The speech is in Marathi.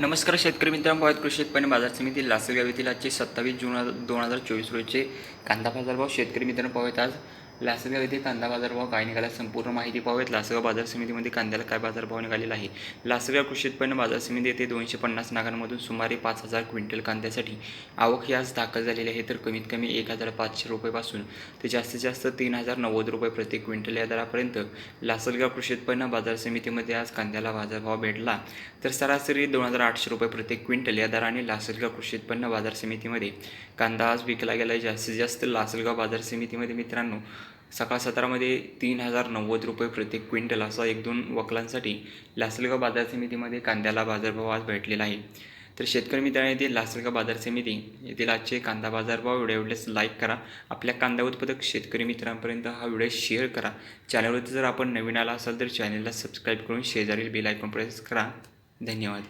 नमस्कार शेतकरी मित्रांनो आहेत कृषी उत्पन्न बाजार समिती लासलगाव येथील आजचे सत्तावीस जून दोन हजार चोवीस रोजचे कांदा बाजारभाव शेतकरी मित्रांनो पाहूयात आज लासलगाव येथे कांदा बाजारभाव काय निघाला? संपूर्ण माहिती पाहूयात. लासगाव बाजार समितीमध्ये कांद्याला काय बाजारभाव निघालेला आहे? लासगाव कृषी उत्पन्न बाजार समिती येथे दोनशे पन्नास नागांमधून सुमारे पाच हजार क्विंटल कांद्यासाठी आवक यास आज दाखल झालेली आहे. तर कमीत कमी एक हजार पाचशे रुपयेपासून ते जास्तीत जास्त तीन हजार नव्वद रुपये प्रति क्विंटल या दरापर्यंत लासलगाव कृषी उत्पन्न बाजार समितीमध्ये आज कांद्याला बाजारभाव भेटला. तर सरासरी दोन हजार आठशे रुपये प्रति क्विंटल या दराने लासलगाव कृषी उत्पन्न बाजार समितीमध्ये कांदा आज विकला गेला आहे. जास्तीत जास्त लासलगाव बाजार समितीमध्ये मित्रांनो सकाळ सतरामध्ये तीन हजार नव्वद रुपये प्रति क्विंटल असा एक दोन वकलांसाठी लासलगाव बाजार समितीमध्ये कांद्याला बाजारभाव आज भेटलेला आहे. तर शेतकरी मित्रांनो येथील लासलगाव बाजार समिती येथील आजचे कांदा बाजारभाव व्हिडिओ आवडल्यास लाईक करा. आपल्या कांदा उत्पादक शेतकरी मित्रांपर्यंत हा व्हिडिओ शेअर करा. चॅनलवरती जर आपण नवीन आला असाल तर चॅनलला सबस्क्राईब करून शेजारील बेल आयकॉन प्रेस करा. धन्यवाद.